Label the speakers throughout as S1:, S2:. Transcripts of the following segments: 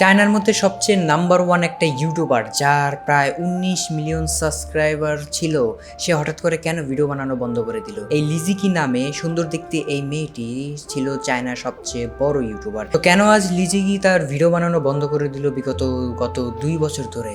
S1: চায়নার মধ্যে সবচেয়ে নাম্বার ওয়ান একটা ইউটিউবার যার প্রায় উনিশ মিলিয়ন সাবস্ক্রাইবার ছিল, সে হঠাৎ করে কেন ভিডিও বানানো বন্ধ করে দিল? এই লিজিকি নামে সুন্দর দেখতে এই মেয়েটি ছিল চায়নার সবচেয়ে বড় ইউটিউবার তো কেন আজ লিজিকি তার ভিডিও বানানো বন্ধ করে দিল বিগত গত দুই বছর ধরে?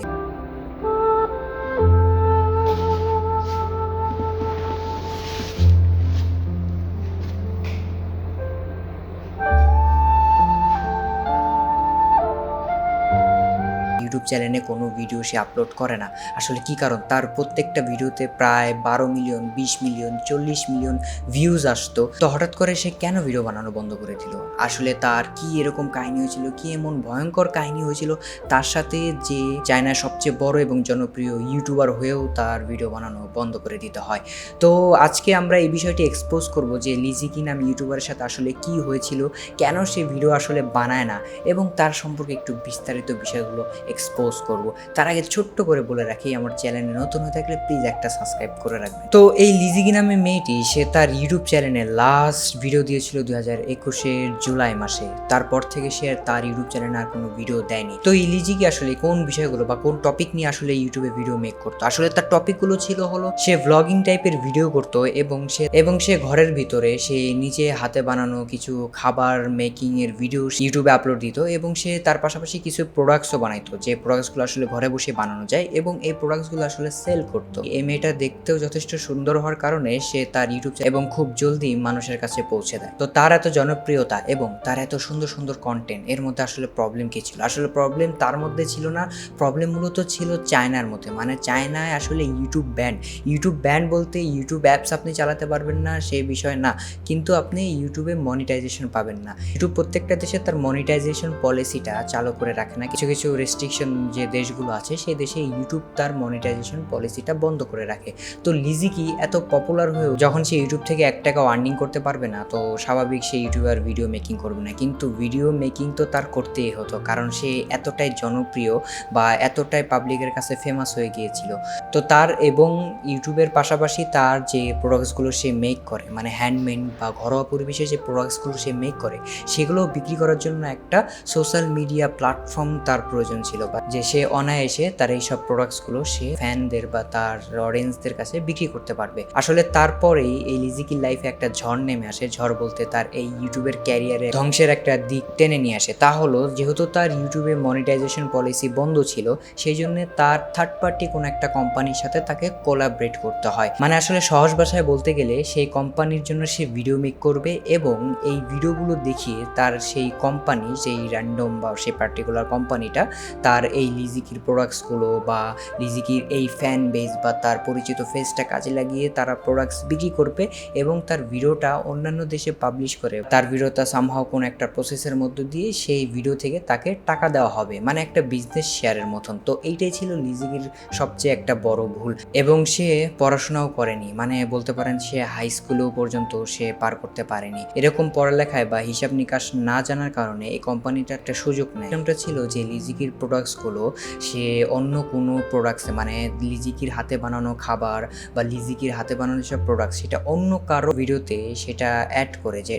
S1: ইউটিউব চ্যানেলে কোনো ভিডিও সে আপলোড করে না। আসলে কি কারণ? তার প্রত্যেকটা ভিডিওতে প্রায় বারো মিলিয়ন বিশ মিলিয়ন চল্লিশ মিলিয়ন ভিউজ আসতো। তো হঠাৎ করে সে কেন ভিডিও বানানো বন্ধ করে দিল? আসলে তার কি এরকম কাহিনী হয়েছিল? কি এমন ভয়ঙ্কর কাহিনী হয়েছিল? তার সাথে যে চায়নার সবচেয়ে বড় এবং জনপ্রিয় ইউটিউবার হয়েও তার ভিডিও বানানো বন্ধ করে দিতে হয়। তো আজকে আমরা এই বিষয়টি এক্সপোজ করব যে লিজিকি নাম ইউটিউবারের সাথে আসলে কি হয়েছিল? কেন সে ভিডিও আসলে বানায় না? এবং তার সম্পর্কে একটু বিস্তারিত বিষয়গুলো এক্সপোজ করব। তার আগে ছোট্ট করে বলে রাখি, আমার চ্যানেলে নতুন হয়ে থাকলে প্লিজ একটা সাবস্ক্রাইব করে রাখবেন। তো এই লিজিকি নামে মেয়েটি, সে তার ইউটিউব চ্যানেলে লাস্ট ভিডিও দিয়েছিল দুই হাজার একুশের জুলাই মাসে। তারপর থেকে সে তার ইউটিউব চ্যানেলে আর কোনো ভিডিও দেয়নি। তো এই লিজিকি আসলে কোন বিষয়গুলো বা কোন টপিক নিয়ে আসলে ইউটিউবে ভিডিও মেক করতো? আসলে তার টপিকগুলো ছিল হলো, সে ভ্লগিং টাইপের ভিডিও করতো এবং সে এবং সে ঘরের ভিতরে সে নিজে হাতে বানানো কিছু খাবার মেকিং এর ভিডিও ইউটিউবে আপলোড দিত এবং সে তার পাশাপাশি কিছু প্রোডাক্টসও বানাইতো, যে প্রোডাক্টসগুলো আসলে ঘরে বসে বানানো যায় এবং এই প্রোডাক্টসগুলো আসলে সেল করতো। এই মেয়েটা দেখতেও যথেষ্ট সুন্দর হওয়ার কারণে সে তার ইউটিউব এবং খুব জলদি মানুষের কাছে পৌঁছে দেয়। তো তার এত জনপ্রিয়তা এবং তার এত সুন্দর সুন্দর কন্টেন্ট এর মধ্যে আসলে প্রবলেম কি ছিল? আসলে প্রবলেম তার মধ্যে ছিল না প্রবলেম মূলত ছিল চায়নার মধ্যে। মানে চায়নায় আসলে ইউটিউব ব্যান্ড ইউটিউব ব্যান্ড বলতে ইউটিউব অ্যাপস আপনি চালাতে পারবেন না সেই বিষয় না। কিন্তু আপনি ইউটিউবে মনিটাইজেশন পাবেন না। ইউটিউব প্রত্যেকটা দেশে তার মনিটাইজেশন পলিসিটা চালু করে রাখে না। কিছু কিছু রেস্ট্রিকশন যে দেশগুলো আছে, সেই দেশে ইউটিউব তার মনিটাইজেশন পলিসিটা বন্ধ করে রাখে। তো লিজিকি এত পপুলার হয়েও যখন সে ইউটিউব থেকে এক টাকা আর্নিং করতে পারবে না, তো স্বাভাবিক সে ইউটিউবার ভিডিও মেকিং করবে না। কিন্তু ভিডিও মেকিং তো তার করতেই হতো, কারণ সে এতটাই জনপ্রিয় বা এতটাই পাবলিকের কাছে ফেমাস হয়ে গিয়েছিল। তো তার এবং ইউটিউবের পাশাপাশি তার যে প্রোডাক্টসগুলো সে মেক করে মানে হ্যান্ডমেড বা ঘরোয়া পরিবেশে যে প্রোডাক্টসগুলো সে মেক করে সেগুলো বিক্রি করার জন্য একটা সোশ্যাল মিডিয়া প্ল্যাটফর্ম তার প্রয়োজন ছিল। বা যে সে অনায়াসে তার এই সব প্রোডাক্টসগুলো সে ফ্যানদের বা তার অডিয়েন্সদের কাছে বিক্রি করতে পারবে। আসলে তারপরেই এই লিজিকির লাইফে একটা ঝড় নেমে আসে। ঝড় বলতে তার এই ইউটিউবের ক্যারিয়ারে ধ্বংসের একটা দিক টেনে নিয়ে আসে। তা হলো, যেহেতু তার ইউটিউবে মনিটাইজেশন পলিসি বন্ধ ছিল সেই জন্য তার থার্ড পার্টি কোনো একটা কোম্পানির সাথে তাকে কোলাবরেট করতে হয়। মানে আসলে সহজ ভাষায় বলতে গেলে, সেই কোম্পানির জন্য সে ভিডিও মেক করবে এবং এই ভিডিওগুলো দেখিয়ে তার সেই কোম্পানি সেই র্যান্ডম বা সেই পার্টিকুলার কোম্পানিটা তার এই লিজিকির প্রোডাক্টসগুলো বা লিজিকির এই ফ্যান বেস বা তার পরিচিত ফেসটা কাজে লাগিয়ে তারা প্রোডাক্টস বিক্রি করবে এবং তার ভিডিওটা অন্যান্য দেশে পাবলিশ করে। তার ভিডিওটা সামহাও কোনো একটা প্রসেসের মধ্য দিয়ে সেই ভিডিও থেকে তাকে টাকা দেওয়া হবে মানে একটা বিজনেস শেয়ারের মতন। তো এইটাই ছিল লিজিকির সবচেয়ে একটা বড় ভুল। এবং সে পড়াশোনাও করেনি মানে বলতে পারেন সে হাই স্কুলেও পর্যন্ত সে পার করতে পারেনি। এরকম পড়ালেখায় বা হিসাব নিকাশ না জানার কারণে এই কোম্পানিটা একটা সুযোগ নেয়। ছিল যে লিজিকির প্রোডাক্টসগুলো সে অন্য কোনো প্রোডাক্টসে মানে লিজিকির হাতে বানানো খাবার বা লিজিকির হাতে বানানো সব প্রোডাক্ট সেটা অন্য কারও ভিডিওতে সেটা অ্যাড করে যে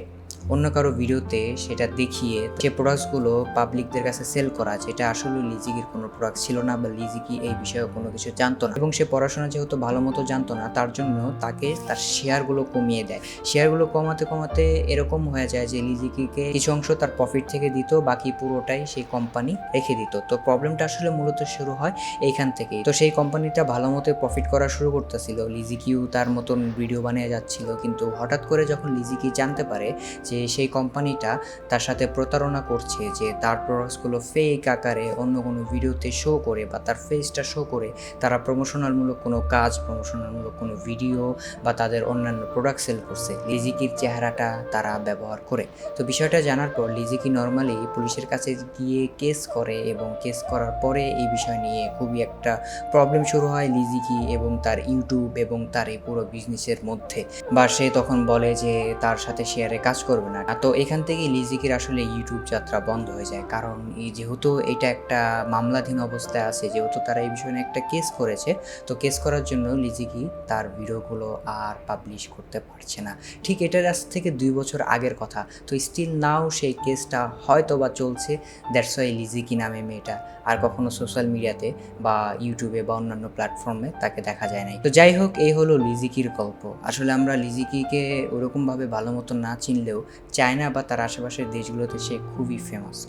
S1: অন্য কারও ভিডিওতে সেটা দেখিয়ে যে প্রোডাক্টসগুলো পাবলিকদের কাছে সেল করা, যেটা আসলে লিজিকির কোনো প্রোডাক্ট ছিল না বা লিজিকি এই বিষয়ে কোনো কিছু জানতো না। এবং সে পড়াশোনা যেহেতু ভালো মতো জানতো না, তার জন্য তাকে তার শেয়ারগুলো কমিয়ে দেয়। শেয়ারগুলো কমাতে কমাতে এরকম হয়ে যায় যে লিজিকিকে কিছু অংশ তার প্রফিট থেকে দিত, বাকি পুরোটাই সেই কোম্পানি রেখে দিত। তো প্রবলেমটা আসলে মূলত শুরু হয় এইখান থেকেই। তো সেই কোম্পানিটা ভালো মতো প্রফিট করা শুরু করতেছিল। লিজিকিও তার মতন ভিডিও বানিয়ে যাচ্ছিল। কিন্তু হঠাৎ করে যখন লিজিকি জানতে পারে যে সেই কোম্পানিটা তার সাথে প্রতারণা করছে যে তার প্রোডাক্টসগুলো ফেক আকারে অন্য কোনো ভিডিওতে শো করে বা তার ফেসটা শো করে তারা প্রমোশনালমূলক কোনো কাজ প্রমোশনালমূলক কোনো ভিডিও বা তাদের অন্যান্য প্রোডাক্ট সেল করছে। লিজিকির চেহারাটা তারা ব্যবহার করে। তো বিষয়টা জানার পর লিজিকি নর্মালি পুলিশের কাছে গিয়ে কেস করে এবং কেস করার পরে এই বিষয় নিয়ে খুবই একটা প্রবলেম শুরু হয় লিজিকি এবং তার ইউটিউব এবং তার এই পুরো বিজনেসের মধ্যে। বা সে তখন বলে যে তার সাথে শেয়ারে কাজ করবে। করবে না। তো এখান থেকে লিজিকের আসলে ইউটিউব যাত্রা বন্ধ হয়ে যায়। কারণ যেহেতু এটা একটা মামলাধীন অবস্থায় আছে, যেহেতু তারা এই বিষয়ে একটা কেস করেছে, তো কেস করার জন্য লিজিকি তার ভিডিওগুলো আর পাবলিশ করতে পারছে না। ঠিক এটার আজ থেকে দুই বছর আগের কথা। তো স্টিল নাও সেই কেসটা হয়তো বা চলছে দ্যাটস ওয়াই লিজিকি নামে মেয়েটা আর কখনো সোশ্যাল মিডিয়াতে বা ইউটিউবে বা অন্যান্য প্ল্যাটফর্মে তাকে দেখা যায় নাই। তো যাই হোক, এই হলো লিজিকির গল্প। আসলে আমরা লিজিকিকে ওরকমভাবে ভালো মতো না চিনলেও চায়না বা তার আশেপাশের দেশগুলোতে সে খুবই ফেমাস